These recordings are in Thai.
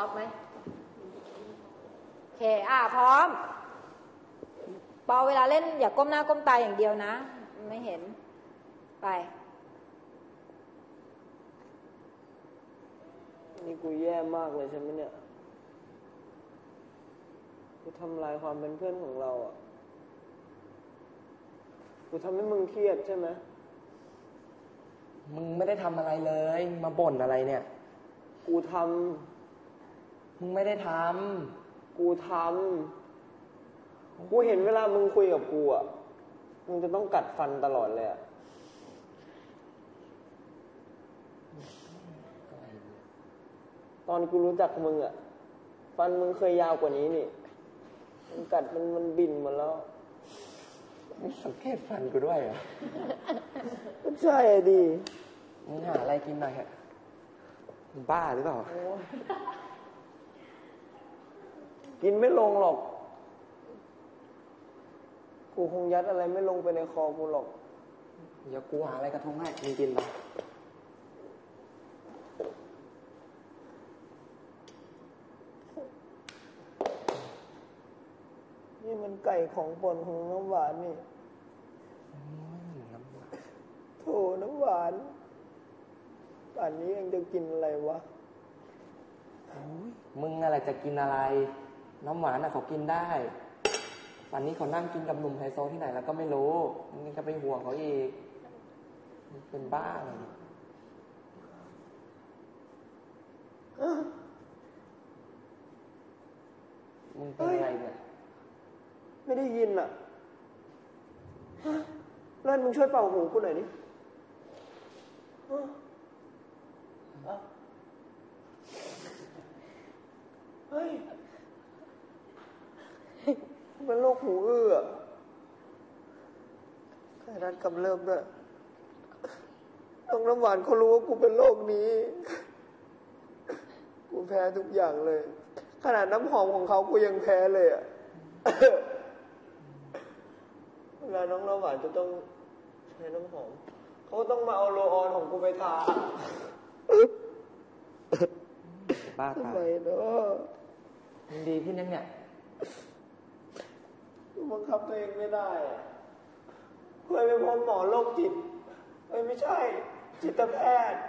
ท็อปไหมโอเค อะพร้อมปอเวลาเล่นอย่าก้มหน้าก้มตาอย่างเดียวนะ ไม่เห็น ไป นี่กูแย่มากเลยใช่ไหมเนี่ย กูทำลายความเป็นเพื่อนของเราอะ กูทำให้มึงเครียดใช่ไหมมึงไม่ได้ทำอะไรเลย มาบ่นอะไรเนี่ย กูท มึงไม่ได้ทำกูทำกูเห็นเวลามึงคุยกับกูอะ มึงจะต้องกัดฟันตลอดเลยอะ ตอนกูรู้จักมึงอะ ฟันมึงเคยยาวกว่านี้นี่มึงกัดมันมันบินหมดแล้วำมึงสังเกตฟันกูด้วยเหรอก็ใช่อะดิมึงหาอะไรกินหน่อยฮะมึงบ้าหรือเปล่า กินไม่ลงหรอก กูคงยัดอะไรไม่ลงไปในคอกูหรอก เดี๋ยวกูหาอะไรกระทุ้งให้มึงกินไปนี่มันไก่ของปนของน้ำหวานนี่อืมน้ำหวานโถน้ำหวานป่านนี้ยังจะกินอะไรวะโอ้ยมึงอะไรจะกินอะไร น้ำหวานน่ะเขากินได้วันนี้เขานั่งกินกับหนุ่มไฮโซที่ไหนแล้วก็ไม่รู้มึงจะไปห่วงเขาอีกมึงเป็นบ้าเลยเนี่ยมึงเป็นอะไรเนี่ย ไม่ได้ยินอะเล่นมึงช่วยเป่าหูกูหน่อยดิอะเฮ้ย เป็นโรคหูอื้ออะไข้รัดกำเริบด้วยน้องน้ำหวานเขารู้ว่ากูเป็นโรคนี้ กูแพ้ทุกอย่างเลย ขนาดน้ำหอมของเขากูยังแพ้เลยอะเวลาน้องน้ำหวานจะต้องใช้น้ำหอมเขาต้องมาเอาโรลออนของกูไปทาบ้าทำตาไมยเนาะมึงดีขึ้นยังเนี่ย บังคับตัวเองไม่ได้อะเคยไปพบหมอโรคจิตเอ้ยไม่ใช่ จิตแพทย์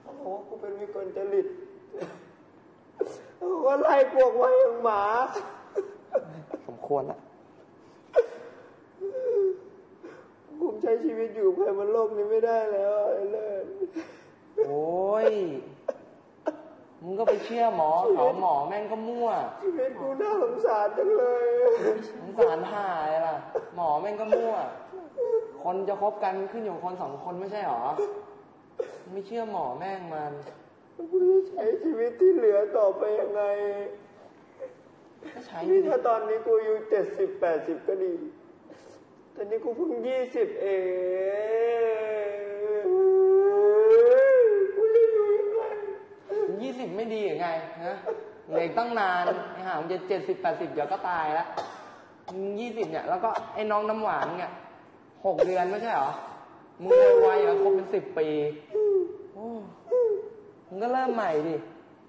เขาบอกว่ากูเป็นวิกลจริตเขาบอกว่าไล่พวกไว้อย่างหมา สมควรละผมใช้ชีวิตอยู่ภายบนโลกนี้ไม่ได้แล้วไอ้เลิศโอ้ย มึงก็ไปเชื่อหมอเขาหมอแม่งก็มั่วชีวิตกูน่าสงสารจังเลยสงสารหายล่ะ หมอแม่งก็มั่ว คนจะคบกันขึ้นอยู่กับคนสองคนไม่ใช่หรอ ไม่เชื่อหมอแม่งมันกูจะใช้ชีวิตที่เหลือต่อไปยังไงก็ใช้นี่ดิถ้าตอนนี้กูอายุเจ็ดสิบแปดสิบก็ดี ตอนนี้กูเพิ่งยี่สิบเองกูจะอยู่ยังไง ยี่สิบไม่ดีหรือไงฮะเหลืออีกตั้งนานไอ้ห่ามันจะเจ็ดสิบแปดสิบเดี๋ยวก็ตายแล้วยี่สิบเนี่ย แล้วก็ไอ้น้องน้ำหวานเนี่ยหกเดือนไม่ใช่เหรอ มึงไวๆอะคบเป็นสิบปีโอ้มึงก็เริ่มใหม่ดิ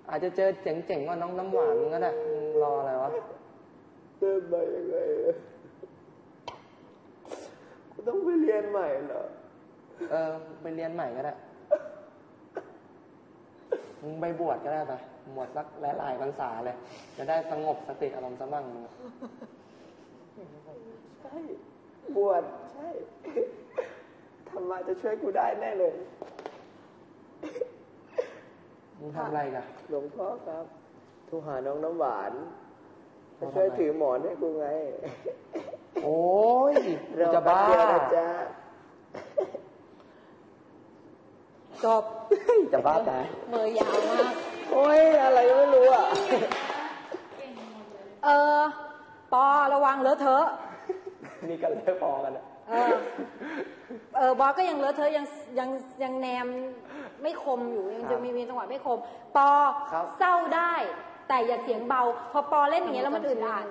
อาจจะเจอเจ๋งๆกว่าน้องน้ำหวานมึงก็ได้มึงรออะไรวะเดินไปยังไงอะกูต้องไปเรียนใหม่เหรอ เออ ไปเรียนใหม่ก็ได้ มึงไปบวชก็ได้ปะหมดสักหลายๆพรรษาเลย จะได้สงบสติอารมณ์สมั่งมึงใช่ บวชใช่ธรรมะจะช่วยกูได้แน่เลยมึงทำอะไรกันหลวงพ่อครับโทรหาน้องน้ำหวานมาช่วยถือหมอนให้กูไง โอ้ยรอจะบ้าแป๊บเดียวนะจ๊ะ จบจะบ้าตายมือยาวมากโอ้ยอะไรก็ไม่รู้อะเออปอระวังเลอะเทอะนี่กันเลยพอกันอะเออเออบอสก็ยังเลอะเทอะยังยังยังแนมไม่คมอยู่ยังจะมีมีจังหวะไม่คม ปอเศร้าได้ แต่อย่าเสียงเบา พอปอเล่นอย่างเงี้ยแล้วมันอึดอัด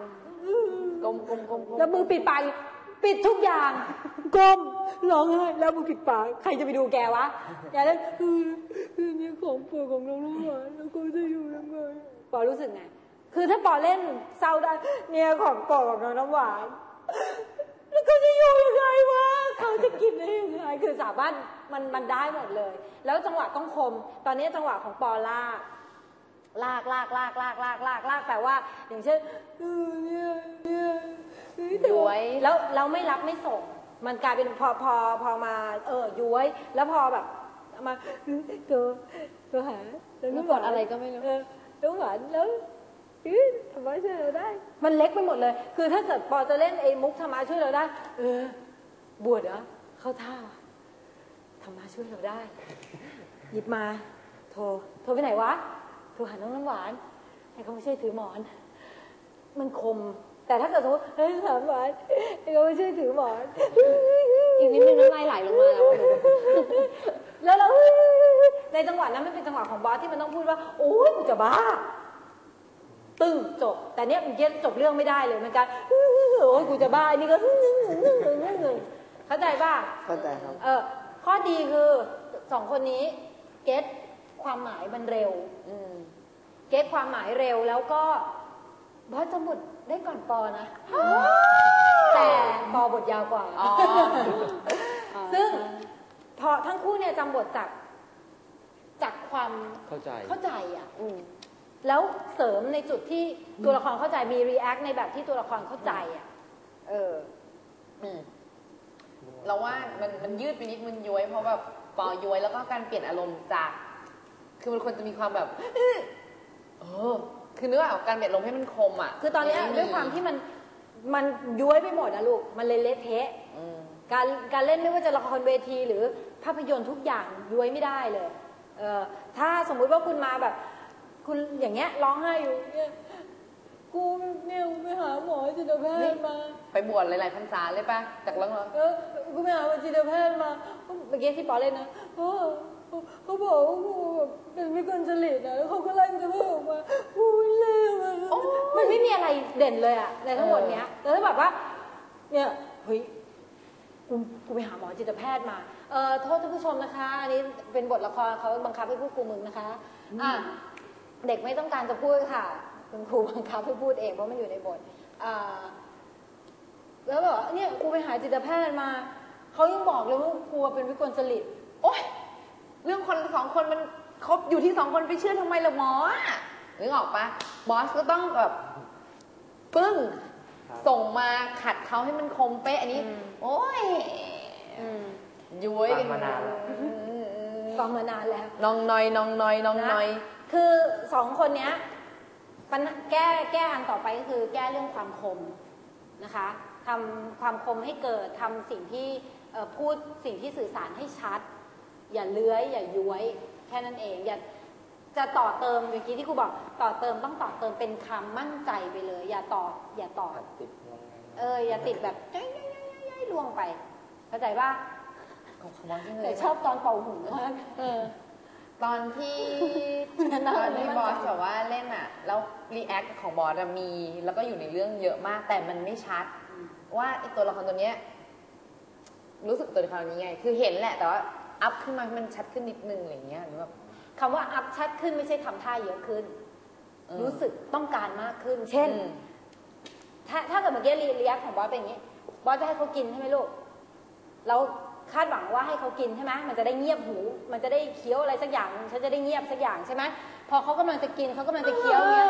กลมกลมกลมแล้วมือปิดปากอีกปิดทุกอย่างก้ม ร้องไห้แล้วมือปิดปากใครจะไปดูแกวะอย่าเล่นคือคือเนี่ยของโปรดของน้องลูกหวานแล้วก็จะอยู่ยังไงปอรู้สึกไงคือถ้าปอเล่นเศร้าได้เนี่ยของปอกับน้องน้ำหวานแล้วเขาจะอยู่ยังไงวะเขาจะกินได้ยังไงคือสามารถมันมันได้หมดเลย แล้วจังหวะต้องคม ตอนนี้จังหวะของปอลากลากลากลากลากลากลากลากแปลว่า อย่างเช่นเออเนี่ยเนี่ยเฮ้แต่ย้วยแล้วเราไม่รับไม่ส่ง มันกลายเป็นพอพอพอมาเออย้วย แล้วพอแบบมาตัวตัวหาแล้วแล้วกดอะไรก็ไม่รู้เออแล้วหวานแล้วเฮ้ยธรรมะช่วยเราได้ มันเล็กไปหมดเลย คือถ้าเกิดปอจะเล่นไอ้มุกธรรมะช่วยเราได้ เออ บวชเหรอเข้าท่าว่ะธรรมะช่วยเราได้ หยิบมา โทร โทรไปไหนวะ โทรหาน้องน้ำหวาน ให้เขาไม่ใช่วยถือหมอน มันคม แต่ถ้าเกิดสมมติเฮ้ยถามหวานให้เขาไม่ใช่วยถือหมอนอีกนิดนึงน้ำลายไหลลงมาแล้วอะแล้วเราในจังหวะนั้นมันเป็นจังหวะของบอสที่มันต้องพูดว่า โอ้ยกูจะบ้า ตึ้งจบ แต่เนี้ยมันเย็นจบเรื่องไม่ได้เลยมันการโอ้ยกูจะบ้าอันนี้ก็เข้าใจป่ะเข้าใจครับ เออ ข้อดีคือสองคนนี้ เก็ตความหมายมันเร็วอืมเก็ตความหมายเร็วแล้วก็ บอสจะบทได้ก่อนปอนะ แต่ปอบทยาวกว่า อ๋อ ซึ่งพอทั้งคู่เนี่ยจำบทจากจากความเข้าใจ เข้าใจอะอืมแล้วเสริมในจุดที่ตัวละครเข้าใจมีรีแอคในแบบที่ตัวละครเข้าใจอะ เอออืมเราว่ามันมันยืดไปนิดมันย้วยเพราะแบบปอย้วยแล้วก็การเปลี่ยนอารมณ์จาก คือมันควรจะมีความแบบอื้อเออ คือเนื้อออกการเปลี่ยนอารมณ์ให้มันคมอะคือตอนเนี้ยด้วยความที่มันมันย้วยไปหมดนะลูก มันเลยเละเทะ อืม การการเล่นไม่ว่าจะละครเวทีหรือภาพยนตร์ทุกอย่างย้วยไม่ได้เลยเออถ้าสมมุติว่าคุณมาแบบ คุณอย่างเงี้ยร้องไห้อยู่เนี่ยกูเนี่ยกูไปหาหมอจิตแพทย์มา ไปบวชหลายๆพรรษาเลยปะจากเรื่องเราเออกูไปหาจิตแพทย์มาเมื่อกี้ที่ปอเล่นนะเออเขาบอกว่ากูแบบเป็นวิกลจริตนะแล้วเขาก็ไล่จิตแพทย์ออกมากูเลวอะมันไม่มีอะไร เด่นเลยอะในทั้งหมดเนี้ยแต่ถ้าแบบว่า เนี่ยเฮ้ยกูกูไปหาหมอจิตแพทย์มา เออโทษท่านผู้ชมนะคะ อันนี้เป็นบทละครเขาบังคับให้พูดกูมึงนะคะ อะเด็กไม่ต้องการจะพูดค่ะ คุณครูบังคับให้พูดเองเพราะมันอยู่ในบทอ่าแล้วแบบว่าเนี่ยกูไปหาจิตแพทย์มาเขายังบอกเลยว่ากูเป็นวิกลจริต โอ๊ยเรื่องคนสองคนมันครบอยู่ที่สองคนไปเชื่อทำไมล่ะหมออะนึกออกปะบอสก็ต้องแบบ ปึ้งครับส่งมาขัดเขาให้มันคมเป๊ะอันนี้อืมโอ้ยอืมย้วยกันฟังมานานแล้วอืมอืมอืมฟังมานานแล้วน้องน้อยน้องน้อยน้องน้อย คือสองคนเนี้ยปัญหาแก้แก้อันต่อไปก็คือแก้เรื่องความคมนะคะทำความคมให้เกิดทำสิ่งที่เอ่อพูดสิ่งที่สื่อสารให้ชัด อย่าเลื้อยอย่าย้วย แค่นั้นเองอย่า จะต่อเติมเมื่อกี้ที่ครูบอกต่อเติมต้องต่อเติมเป็นคำมั่นใจไปเลย อย่าต่ออย่าต่อติดงงเออ อย่าติดแบบย้อยย้อยย้อยย้อยล่วงไป เข้าใจป่ะของของบอสจริงเลแต่ยชอบตอนเป่าหูมากเออตอนที่นั่นตน่ะอนที่ไม่บมั่อนใจสแบบว่าเล่นอะ แล้วรีแอคของบอสอะมี แล้วก็อยู่ในเรื่องเยอะมาก แต่มันไม่ชัด ว่าไอตัวละครตัวเนี้ย รู้สึกตัวละครนี้ไง คือเห็นแหละ แต่ว่าอัพขึ้นมาให้มันชัดขึ้นนิดนึงอะไรเงี้ยหรือแบบ คำว่าอัพชัดขึ้นไม่ใช่ทำท่าเยอะขึ้นอืมรู้สึกต้องการมากขึ้น เช่นอืมถ้าถ้าเกิดเมื่อกี้รีรีแอคของบอสเป็นอย่างนี้ บอสจะให้เขากินใช่ไหมลูก เราคาดหวังว่าให้เขากินใช่ไหมมันจะได้เงียบหู มันจะได้เคี้ยวอะไรสักอย่างฉันจะได้เงียบสักอย่างใช่ไหมพอเขากำลังจะกินเขากำลังจะเคี้ยวเนี้ย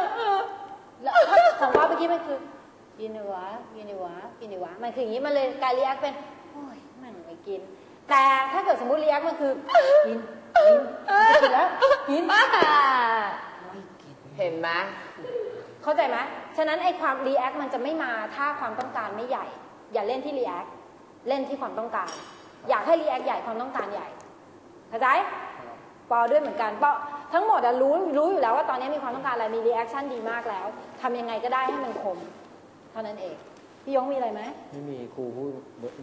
แล้วถ้าของบอสเมื่อกี้มันคือกินดีวะกินดีวะกินดีวะมันคืออย่างนี้มันเลยกลายรีแอคเป็นโอ้ยมันไม่กิน แต่ถ้าเกิดสมมติรีแอคมันคือกินกิน จะกินแล้วกินไม่กินเห็นไหมเข้าใจไหมฉะนั้นไอความรีแอคมันจะไม่มาถ้าความต้องการไม่ใหญ่ อย่าเล่นที่รีแอคเล่นที่ความต้องการ อยากให้รีแอคใหญ่ความต้องการใหญ่เข้าใจปอด้วยเหมือนกันปอทั้งหมดอะรู้รู้อยู่แล้วว่าตอนนี้มีความต้องการอะไรมีรีแอคชั่นดีมากแล้วทำยังไงก็ได้ให้มันคมเท่านั้นเองพี่ยงมีอะไรไหมไม่มีครูพูด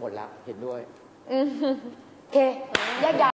หมดแล้วเห็นด้วยโอเคแยกย้าย